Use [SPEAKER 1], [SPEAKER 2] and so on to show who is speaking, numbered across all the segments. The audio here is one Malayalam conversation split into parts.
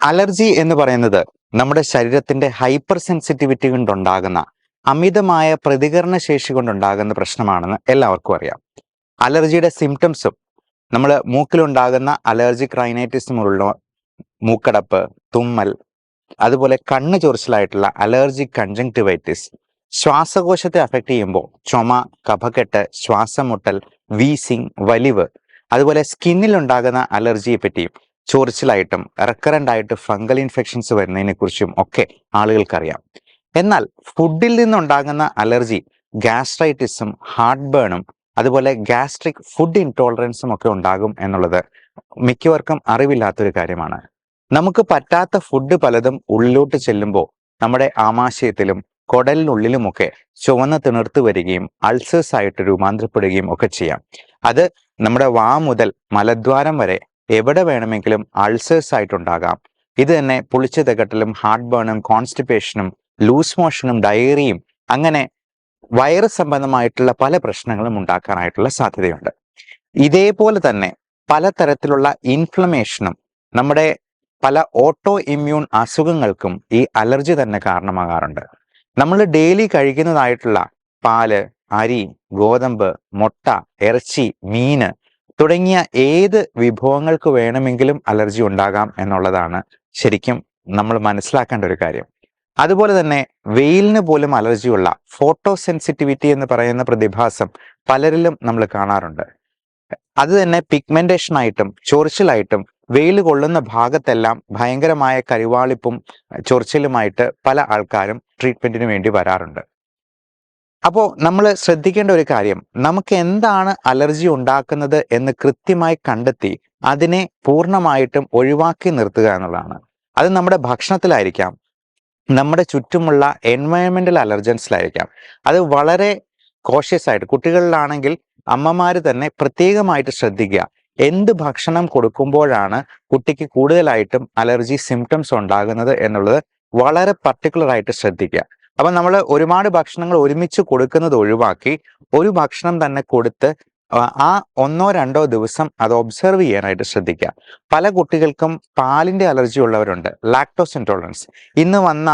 [SPEAKER 1] അലർജി എന്ന് പറയുന്നത് നമ്മുടെ ശരീരത്തിന്റെ ഹൈപ്പർ സെൻസിറ്റിവിറ്റി കൊണ്ടുണ്ടാകുന്ന അമിതമായ പ്രതികരണ ശേഷി കൊണ്ടുണ്ടാകുന്ന പ്രശ്നമാണെന്ന് എല്ലാവർക്കും അറിയാം. അലർജിയുടെ സിംറ്റംസും നമ്മൾ മൂക്കിലുണ്ടാകുന്ന അലർജിക് മുകളിലുള്ള മൂക്കടപ്പ് തുമ്മൽ അതുപോലെ കണ്ണ് ചൊറിച്ചിലായിട്ടുള്ള അലർജി കൺജങ്ടിവൈറ്റിസ് ശ്വാസകോശത്തെ അഫക്റ്റ് ചെയ്യുമ്പോൾ ചുമ കഫക്കെട്ട് ശ്വാസമുട്ടൽ വീസിങ് വലിവ് അതുപോലെ സ്കിന്നിൽ ഉണ്ടാകുന്ന അലർജിയെ പറ്റിയും ചൊറിച്ചിലായിട്ടും റെക്കറന്റ് ആയിട്ട് ഫംഗൽ ഇൻഫെക്ഷൻസ് വരുന്നതിനെ കുറിച്ചും ഒക്കെ ആളുകൾക്കറിയാം. എന്നാൽ ഫുഡിൽ നിന്നുണ്ടാകുന്ന അലർജി ഗ്യാസ്ട്രൈറ്റിസും ഹാർട്ട് ബേണും അതുപോലെ ഗ്യാസ്ട്രിക് ഫുഡ് ഇൻടോളറൻസും ഒക്കെ ഉണ്ടാകും എന്നുള്ളത് മിക്കവർക്കും അറിവില്ലാത്തൊരു കാര്യമാണ്. നമുക്ക് പറ്റാത്ത ഫുഡ് പലതും ഉള്ളിലോട്ട് ചെല്ലുമ്പോൾ നമ്മുടെ ആമാശയത്തിലും കുടലിനുള്ളിലുമൊക്കെ ചുവന്ന തിണർത്ത് വരികയും അൾസേഴ്സ് ആയിട്ട് രൂപാന്തരപ്പെടുകയും ഒക്കെ ചെയ്യാം. അത് നമ്മുടെ വാ മുതൽ മലദ്വാരം വരെ എവിടെ വേണമെങ്കിലും അൾസേഴ്സ് ആയിട്ടുണ്ടാകാം. ഇത് തന്നെ പുളിച്ച തകട്ടലും ഹാർട്ട് ബേണും കോൺസ്റ്റിപ്പേഷനും ലൂസ് മോഷനും ഡയറിയും അങ്ങനെ വൈറസ് സംബന്ധമായിട്ടുള്ള പല പ്രശ്നങ്ങളും ഉണ്ടാക്കാനായിട്ടുള്ള സാധ്യതയുണ്ട്. ഇതേപോലെ തന്നെ പലതരത്തിലുള്ള ഇൻഫ്ലമേഷനും നമ്മുടെ പല ഓട്ടോ ഇമ്മ്യൂൺ അസുഖങ്ങൾക്കും ഈ അലർജി തന്നെ കാരണമാകാറുണ്ട്. നമ്മൾ ഡെയിലി കഴിക്കുന്നതായിട്ടുള്ള പാൽ അരി ഗോതമ്പ് മുട്ട ഇറച്ചി മീന് തുടങ്ങിയ ഏത് വിഭവങ്ങൾക്ക് വേണമെങ്കിലും അലർജി ഉണ്ടാകാം എന്നുള്ളതാണ് ശരിക്കും നമ്മൾ മനസ്സിലാക്കേണ്ട ഒരു കാര്യം. അതുപോലെ തന്നെ വെയിലിന് പോലും അലർജിയുള്ള ഫോട്ടോ സെൻസിറ്റിവിറ്റി എന്ന് പറയുന്ന പ്രതിഭാസം പലരിലും നമ്മൾ കാണാറുണ്ട്. അത് തന്നെ പിഗ്മെന്റേഷൻ ആയിട്ടും ചൊറിച്ചിലായിട്ടും വെയിൽ കൊള്ളുന്ന ഭാഗത്തെല്ലാം ഭയങ്കരമായ കരിവാളിപ്പും ചൊറിച്ചിലുമായിട്ട് പല ആൾക്കാരും ട്രീറ്റ്മെന്റിന് വേണ്ടി വരാറുണ്ട്. അപ്പോൾ നമ്മൾ ശ്രദ്ധിക്കേണ്ട ഒരു കാര്യം. നമുക്ക് എന്താണ് അലർജി ഉണ്ടാക്കുന്നത് എന്ന് കൃത്യമായി കണ്ടെത്തി അതിനെ പൂർണമായിട്ടും ഒഴിവാക്കി നിർത്തുക എന്നുള്ളതാണ്. അത് നമ്മുടെ ഭക്ഷണത്തിലായിരിക്കാം. നമ്മുടെ ചുറ്റുമുള്ള എൻവയൺമെന്റൽ അലർജൻസിലായിരിക്കാം അത് വളരെ കോഷ്യസ് ആയിട്ട് കുട്ടികളിലാണെങ്കിൽ അമ്മമാർ തന്നെ പ്രത്യേകമായിട്ട് ശ്രദ്ധിക്കുക. എന്ത് ഭക്ഷണം കൊടുക്കുമ്പോഴാണ് കുട്ടിക്ക് കൂടുതലായിട്ടും അലർജി സിംറ്റംസ് ഉണ്ടാകുന്നത് എന്നുള്ളത് വളരെ പർട്ടിക്കുലർ ആയിട്ട് ശ്രദ്ധിക്കുക. അപ്പം നമ്മൾ ഒരുപാട് ഭക്ഷണങ്ങൾ ഒരുമിച്ച് കൊടുക്കുന്നത് ഒഴിവാക്കി ഒരു ഭക്ഷണം തന്നെ കൊടുത്ത് ആ ഒന്നോ രണ്ടോ ദിവസം അത് ഒബ്സർവ് ചെയ്യാനായിട്ട് ശ്രദ്ധിക്കുക. പല കുട്ടികൾക്കും പാലിന്റെ അലർജി ഉള്ളവരുണ്ട്. ലാക്ടോസ് ഇൻടോളറൻസ് ഇന്ന് വന്ന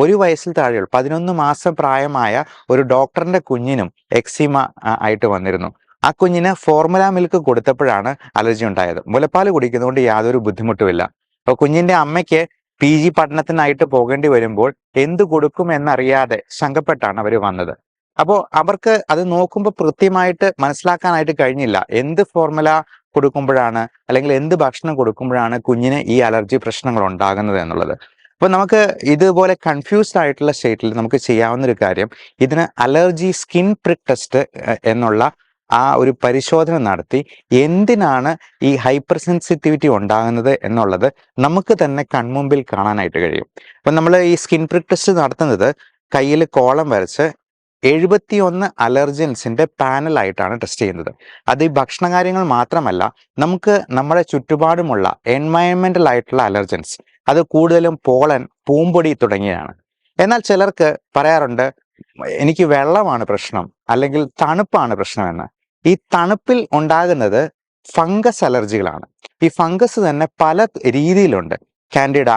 [SPEAKER 1] ഒരു വയസ്സിൽ താഴെയുള്ള പതിനൊന്ന് മാസം പ്രായമായ ഒരു ഡോക്ടറിന്റെ കുഞ്ഞിനും എക്സിമ ആയിട്ട് വന്നിരുന്നു. ആ കുഞ്ഞിന് ഫോർമുല മിൽക്ക് കൊടുത്തപ്പോഴാണ് അലർജി ഉണ്ടായത്. മുലപ്പാൽ കുടിക്കുന്നതുകൊണ്ട് യാതൊരു ബുദ്ധിമുട്ടുമില്ല. അപ്പൊ കുഞ്ഞിന്റെ അമ്മയ്ക്ക് പി ജി പഠനത്തിനായിട്ട് പോകേണ്ടി വരുമ്പോൾ എന്ത് കൊടുക്കും എന്നറിയാതെ ശങ്കപ്പെട്ടാണ് അവർ വന്നത്. അപ്പോൾ അവർക്ക് അത് നോക്കുമ്പോൾ കൃത്യമായിട്ട് മനസ്സിലാക്കാനായിട്ട് കഴിഞ്ഞില്ല. എന്ത് ഫോർമുല കൊടുക്കുമ്പോഴാണ് അല്ലെങ്കിൽ എന്ത് ഭക്ഷണം കൊടുക്കുമ്പോഴാണ് കുഞ്ഞിന് ഈ അലർജി പ്രശ്നങ്ങൾ ഉണ്ടാകുന്നത് എന്നുള്ളത്. അപ്പോൾ നമുക്ക് ഇതുപോലെ കൺഫ്യൂസ്ഡ് ആയിട്ടുള്ള സ്റ്റേറ്റിൽ നമുക്ക് ചെയ്യാവുന്ന ഒരു കാര്യം ഇതിന് അലർജി സ്കിൻ പ്രിക് ടെസ്റ്റ് എന്നുള്ള ആ ഒരു പരിശോധന നടത്തി എന്തിനാണ് ഈ ഹൈപ്പർ സെൻസിറ്റിവിറ്റി ഉണ്ടാകുന്നത് എന്നുള്ളത് നമുക്ക് തന്നെ കൺമുമ്പിൽ കാണാനായിട്ട് കഴിയും. അപ്പം നമ്മൾ ഈ സ്കിൻ പ്രിക് ടെസ്റ്റ് നടത്തുന്നത് കയ്യിൽ കോളം വരച്ച് എഴുപത്തിയൊന്ന് അലർജൻസിന്റെ പാനലായിട്ടാണ് ടെസ്റ്റ് ചെയ്യുന്നത്. അത് ഈ ഭക്ഷണകാര്യങ്ങൾ മാത്രമല്ല നമുക്ക് നമ്മുടെ ചുറ്റുപാടുമുള്ള എൻവയൺമെന്റൽ ആയിട്ടുള്ള അലർജൻസ് അത് കൂടുതലും പോളൻ പൂമ്പൊടി തുടങ്ങിയതാണ്. എന്നാൽ ചിലർക്ക് പറയാറുണ്ട് എനിക്ക് വെള്ളമാണ് പ്രശ്നം അല്ലെങ്കിൽ തണുപ്പാണ് പ്രശ്നമെന്ന്. ഈ തണുപ്പിൽ ഉണ്ടാകുന്നത് ഫംഗസ് അലർജികളാണ്. ഈ ഫംഗസ് തന്നെ പല രീതിയിലുണ്ട്. കാൻഡിഡ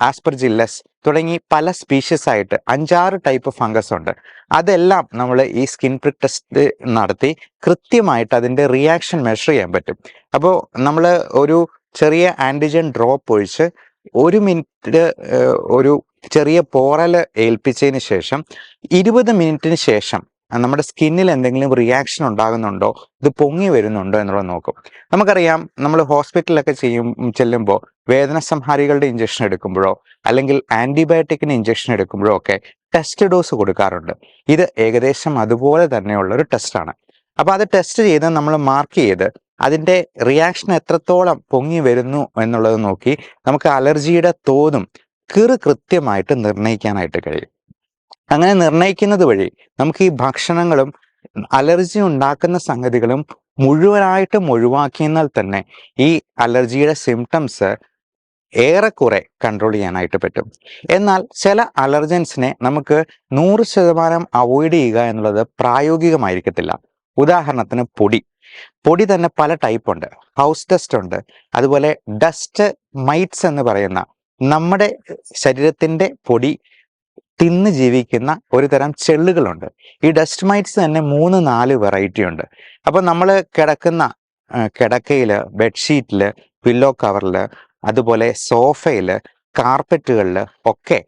[SPEAKER 1] ആസ്പെർജില്ലസ് തുടങ്ങി പല സ്പീഷ്യസ് ആയിട്ട് അഞ്ചാറ് ടൈപ്പ് ഫംഗസ് ഉണ്ട്. അതെല്ലാം നമ്മൾ ഈ സ്കിൻ പ്രിക് ടെസ്റ്റ് നടത്തി കൃത്യമായിട്ട് അതിന്റെ റിയാക്ഷൻ മെഷർ ചെയ്യാൻ പറ്റും. അപ്പോൾ നമ്മൾ ഒരു ചെറിയ ആന്റിജൻ ഡ്രോപ്പ് ഒഴിച്ച് ഒരു മിനിറ്റ് ഒരു ചെറിയ പോറൽ ഏൽപ്പിച്ചതിന് ശേഷം ഇരുപത് മിനിറ്റിന് ശേഷം നമ്മുടെ സ്കിന്നിൽ എന്തെങ്കിലും റിയാക്ഷൻ ഉണ്ടാകുന്നുണ്ടോ? ഇത് പൊങ്ങി വരുന്നുണ്ടോ എന്നുള്ളത് നോക്കും. നമുക്കറിയാം നമ്മൾ ഹോസ്പിറ്റലിലൊക്കെ ചെയ്യും ചെല്ലുമ്പോൾ വേദന സംഹാരികളുടെ ഇഞ്ചക്ഷൻ എടുക്കുമ്പോഴോ അല്ലെങ്കിൽ ആന്റിബയോട്ടിക്കിന് ഇഞ്ചക്ഷൻ എടുക്കുമ്പോഴോ ഒക്കെ ടെസ്റ്റ് ഡോസ് കൊടുക്കാറുണ്ട്. ഇത് ഏകദേശം അതുപോലെ തന്നെയുള്ള ഒരു ടെസ്റ്റാണ് അപ്പോൾ അത് ടെസ്റ്റ് ചെയ്ത് നമ്മൾ മാർക്ക് ചെയ്ത് അതിന്റെ റിയാക്ഷൻ എത്രത്തോളം പൊങ്ങി വരുന്നു എന്നുള്ളത് നോക്കി നമുക്ക് അലർജിയുടെ തോതും കിറ് കൃത്യമായിട്ട് നിർണയിക്കാനായിട്ട് കഴിയും. അങ്ങനെ നിർണയിക്കുന്നത് വഴി നമുക്ക് ഈ ഭക്ഷണങ്ങളും അലർജി ഉണ്ടാക്കുന്ന സംഗതികളും മുഴുവനായിട്ടും ഒഴിവാക്കിയെന്നാൽ തന്നെ ഈ അലർജിയുടെ സിംറ്റംസ് ഏറെക്കുറെ കൺട്രോൾ ചെയ്യാനായിട്ട് പറ്റും. എന്നാൽ ചില അലർജൻസിനെ നമുക്ക് നൂറ് ശതമാനം അവോയ്ഡ് ചെയ്യുക എന്നുള്ളത് പ്രായോഗികമായിരിക്കത്തില്ല. ഉദാഹരണത്തിന് പൊടി. പൊടി തന്നെ പല ടൈപ്പ് ഉണ്ട്. ഹൗസ് ഡസ്റ്റ് ഉണ്ട്. അതുപോലെ ഡസ്റ്റ് മൈറ്റ്സ് എന്ന് പറയുന്ന നമ്മുടെ ശരീരത്തിന്റെ പൊടി തിന്ന് ജീവിക്കുന്ന ഒരു തരം ചെള്ളുകളുണ്ട്. ഈ ഡസ്റ്റ് മൈറ്റ്സ് തന്നെ മൂന്ന് നാല് വെറൈറ്റി ഉണ്ട്. അപ്പോൾ നമ്മൾ കിടക്കുന്ന കിടക്കയിൽ ബെഡ്ഷീറ്റിൽ പില്ലോ കവറിൽ അതുപോലെ സോഫയിൽ കാർപ്പറ്റുകളിൽ ഒക്കെ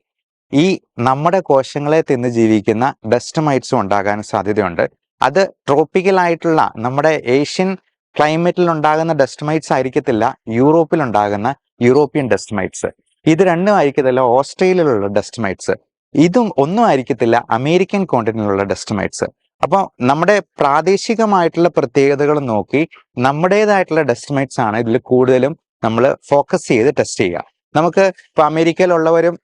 [SPEAKER 1] ഈ നമ്മുടെ കോശങ്ങളെ തിന്ന് ജീവിക്കുന്ന ഡസ്റ്റ് മൈറ്റ്സും ഉണ്ടാകാൻ സാധ്യതയുണ്ട്. അത് ട്രോപ്പിക്കലായിട്ടുള്ള നമ്മുടെ ഏഷ്യൻ ക്ലൈമറ്റിൽ ഉണ്ടാകുന്ന ഡസ്റ്റ് മൈറ്റ്സ് ആയിരിക്കത്തില്ല യൂറോപ്പിൽ ഉണ്ടാകുന്ന യൂറോപ്യൻ ഡസ്റ്റ് മൈറ്റ്സ്. ഇത് രണ്ടും ആയിരിക്കത്തില്ല ഓസ്ട്രേലിയയിലുള്ള ഡസ്റ്റ് മൈറ്റ്സ് ഇതും ഒന്നും ആയിരിക്കത്തില്ല അമേരിക്കൻ കോണ്ടിനെന്റിലുള്ള ഡസ്റ്റ് മൈറ്റ്സ് അപ്പോൾ നമ്മുടെ പ്രാദേശികമായിട്ടുള്ള പ്രത്യേകതകൾ നോക്കി നമ്മുടേതായിട്ടുള്ള ഡസ്റ്റ് മൈറ്റ്സ് ആണ് ഇതിൽ കൂടുതലും നമ്മൾ ഫോക്കസ് ചെയ്ത് ടെസ്റ്റ് ചെയ്യുക. നമുക്ക് ഇപ്പൊ അമേരിക്കയിലുള്ളവരും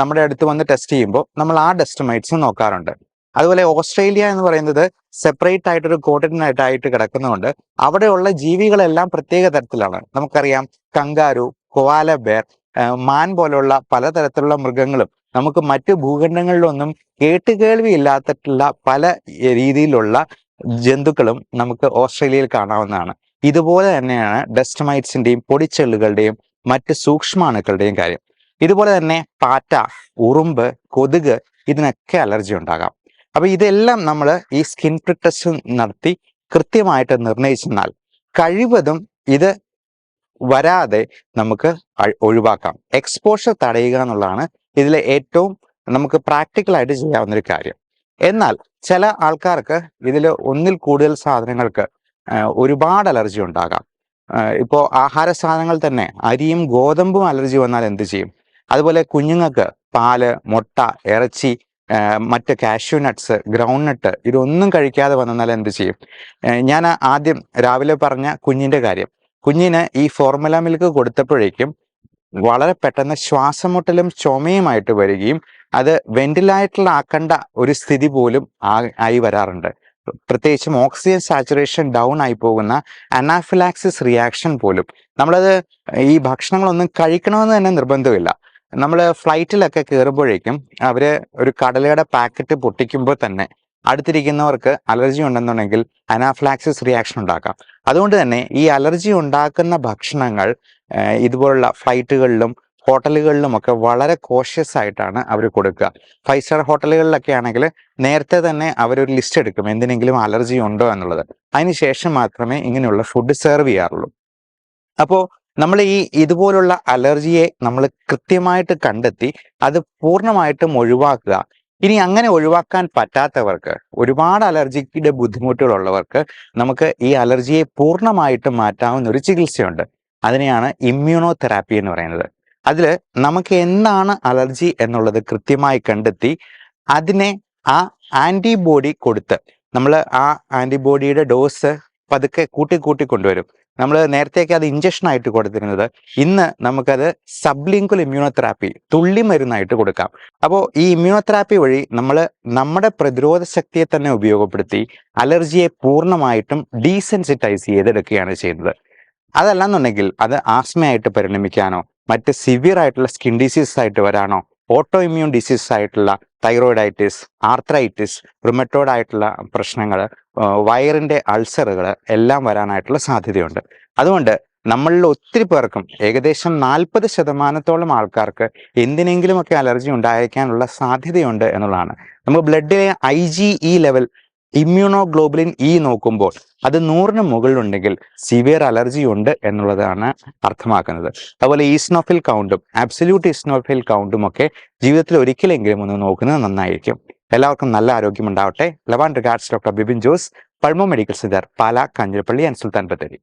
[SPEAKER 1] നമ്മുടെ അടുത്ത് വന്ന് ടെസ്റ്റ് ചെയ്യുമ്പോൾ നമ്മൾ ആ ഡസ്റ്റ് മൈറ്റ്സ് നോക്കാറുണ്ട്. അതുപോലെ ഓസ്ട്രേലിയ എന്ന് പറയുന്നത് സെപ്പറേറ്റ് ആയിട്ടൊരു കോണ്ടിനെന്റ് ആയിട്ട് കിടക്കുന്നതുകൊണ്ട് അവിടെയുള്ള ജീവികളെല്ലാം പ്രത്യേക തരത്തിലാണ്. നമുക്കറിയാം കങ്കാരു കൊവാല ബെയർ മാൻ പോലുള്ള പലതരത്തിലുള്ള മൃഗങ്ങളും നമുക്ക് മറ്റു ഭൂഖണ്ഡങ്ങളിലൊന്നും കേട്ടുകേൾവി ഇല്ലാത്തിട്ടുള്ള പല രീതിയിലുള്ള ജന്തുക്കളും നമുക്ക് ഓസ്ട്രേലിയയിൽ കാണാവുന്നതാണ്. ഇതുപോലെ തന്നെയാണ് ഡസ്റ്റ് മൈറ്റ്സിന്റെയും പൊടിച്ചെള്ളുകളുടെയും മറ്റ് സൂക്ഷ്മാണുക്കളുടെയും കാര്യം. ഇതുപോലെ തന്നെ പാറ്റ ഉറുമ്പ് കൊതുക് ഇതിനൊക്കെ അലർജി ഉണ്ടാകാം. അപ്പൊ ഇതെല്ലാം നമ്മൾ ഈ സ്കിൻ പ്രിക് ടെസ്റ്റ് നടത്തി കൃത്യമായിട്ട് നിർണയിച്ചെന്നാൽ കഴിവതും ഇത് വരാതെ നമുക്ക് ഒഴിവാക്കാം. എക്സ്പോഷർ തടയുക എന്നുള്ളതാണ് ഇതിലെ ഏറ്റവും നമുക്ക് പ്രാക്ടിക്കലായിട്ട് ചെയ്യാവുന്നൊരു കാര്യം. എന്നാൽ ചില ആൾക്കാർക്ക് ഇതിൽ ഒന്നിൽ കൂടുതൽ സാധനങ്ങൾക്ക് ഒരുപാട് അലർജി ഉണ്ടാകാം. ഇപ്പോൾ ആഹാര സാധനങ്ങൾ തന്നെ അരിയും ഗോതമ്പും അലർജി വന്നാൽ എന്ത് ചെയ്യും? അതുപോലെ കുഞ്ഞുങ്ങൾക്ക് പാൽ മുട്ട ഇറച്ചി മറ്റ് കാഷ്യൂ നട്ട്സ് ഗ്രൗണ്ട് നട്ട് ഇതൊന്നും കഴിക്കാതെ വന്നാൽ എന്ത് ചെയ്യും? ഞാൻ ആദ്യം രാവിലെ പറഞ്ഞ കുഞ്ഞിന്റെ കാര്യം. കുഞ്ഞിന് ഈ ഫോർമുല മിൽക്ക് കൊടുത്തപ്പോഴേക്കും വളരെ പെട്ടെന്ന് ശ്വാസമുട്ടലും ചുമയുമായിട്ട് വരികയും അത് വെന്റിലേറ്ററിലാക്കേണ്ട ഒരു സ്ഥിതി പോലും ആയി വരാറുണ്ട്. പ്രത്യേകിച്ചും ഓക്സിജൻ സാച്ചുറേഷൻ ഡൗൺ ആയി പോകുന്ന അനാഫിലാക്സിസ് റിയാക്ഷൻ പോലും. നമ്മളത് ഈ ഭക്ഷണങ്ങളൊന്നും കഴിക്കണമെന്ന് തന്നെ നിർബന്ധമില്ല. നമ്മൾ ഫ്ലൈറ്റിലൊക്കെ കയറുമ്പോഴേക്കും അവർ ഒരു കടലയുടെ പാക്കറ്റ് പൊട്ടിക്കുമ്പോൾ തന്നെ അടുത്തിരിക്കുന്നവർക്ക് അലർജി ഉണ്ടെന്നുണ്ടെങ്കിൽ അനാഫ്ലാക്സിസ് റിയാക്ഷൻ ഉണ്ടാക്കാം. അതുകൊണ്ട് തന്നെ ഈ അലർജി ഉണ്ടാക്കുന്ന ഭക്ഷണങ്ങൾ ഇതുപോലുള്ള ഫ്ലൈറ്റുകളിലും ഹോട്ടലുകളിലും ഒക്കെ വളരെ കോഷ്യസ് ആയിട്ടാണ് അവർ കൊടുക്കുക. ഫൈവ് സ്റ്റാർ ഹോട്ടലുകളിലൊക്കെ ആണെങ്കിൽ നേരത്തെ തന്നെ അവരൊരു ലിസ്റ്റ് എടുക്കും എന്തിനെങ്കിലും അലർജി ഉണ്ടോ എന്നുള്ളത്. അതിനുശേഷം മാത്രമേ ഇങ്ങനെയുള്ള ഫുഡ് സെർവ് ചെയ്യാറുള്ളൂ. അപ്പോൾ നമ്മൾ ഈ ഇതുപോലുള്ള അലർജിയെ നമ്മൾ കൃത്യമായിട്ട് കണ്ടെത്തി അത് പൂർണമായിട്ടും ഒഴിവാക്കുക. ഇനി അങ്ങനെ ഒഴിവാക്കാൻ പറ്റാത്തവർക്ക് ഒരുപാട് അലർജിയുടെ ബുദ്ധിമുട്ടുകളുള്ളവർക്ക് നമുക്ക് ഈ അലർജിയെ പൂർണമായിട്ടും മാറ്റാവുന്ന ഒരു ചികിത്സയുണ്ട്. അതിനെയാണ് ഇമ്മ്യൂണോ തെറാപ്പി എന്ന് പറയുന്നത്. അതിൽ നമുക്ക് എന്താണ് അലർജി എന്നുള്ളത് കൃത്യമായി കണ്ടെത്തി അതിനെ ആ ആന്റിബോഡി കൊടുത്ത് നമ്മൾ ആ ആന്റിബോഡിയുടെ ഡോസ് പതുക്കെ കൂട്ടി കൂട്ടി കൊണ്ടുവരും. നമ്മൾ നേരത്തെയൊക്കെ അത് ഇഞ്ചക്ഷൻ ആയിട്ട് കൊടുത്തിരുന്നത്. ഇന്ന് നമുക്കത് സബ്ലിങ്കുൽ ഇമ്മ്യൂണോതെറാപ്പി തുള്ളി മരുന്നായിട്ട് കൊടുക്കാം. അപ്പോൾ ഈ ഇമ്മ്യൂണോതെറാപ്പി വഴി നമ്മൾ നമ്മുടെ പ്രതിരോധ ശക്തിയെ തന്നെ ഉപയോഗപ്പെടുത്തി അലർജിയെ പൂർണമായിട്ടും ഡീസെൻസിറ്റൈസ് ചെയ്തെടുക്കുകയാണ് ചെയ്യുന്നത്. അതല്ലെന്നുണ്ടെങ്കിൽ അത് ആസ്മയായിട്ട് പരിണമിക്കാനോ മറ്റ് സിവിയർ ആയിട്ടുള്ള സ്കിൻ ഡിസീസസ് ആയിട്ട് വരാനോ ഓട്ടോ ഇമ്മ്യൂൺ ഡിസീസ് ആയിട്ടുള്ള തൈറോയിഡൈറ്റിസ് ആർത്രൈറ്റിസ് റിമറ്റോഡ് ആയിട്ടുള്ള പ്രശ്നങ്ങൾ വയറിന്റെ അൾസറുകൾ എല്ലാം വരാനായിട്ടുള്ള സാധ്യതയുണ്ട്. അതുകൊണ്ട് നമ്മളിൽ ഒത്തിരി പേർക്കും ഏകദേശം നാൽപ്പത് ശതമാനത്തോളം ആൾക്കാർക്ക് എന്തിനെങ്കിലുമൊക്കെ അലർജി ഉണ്ടായിരിക്കാനുള്ള സാധ്യതയുണ്ട് എന്നുള്ളതാണ്. നമുക്ക് ബ്ലഡിലെ I G E level immunoglobulin E നോക്കുമ്പോൾ അത് നൂറിന് മുകളിലുണ്ടെങ്കിൽ സിവിയർ അലർജി ഉണ്ട് എന്നുള്ളതാണ് അർത്ഥമാക്കുന്നത്. അതുപോലെ ഈസ്നോഫിൽ കൗണ്ടും ആബ്സല്യൂട്ട് ഈസ്നോഫിൽ കൗണ്ടും ഒക്കെ ജീവിതത്തിൽ ഒരിക്കലെങ്കിലും ഒന്ന് നോക്കുന്നത് നന്നായിരിക്കും. എല്ലാവർക്കും നല്ല ആരോഗ്യം ഉണ്ടാവട്ടെ. Love and regards doctor Bibin Jose pulmo medical centre Pala Kanjirappally and Sultan Bathery.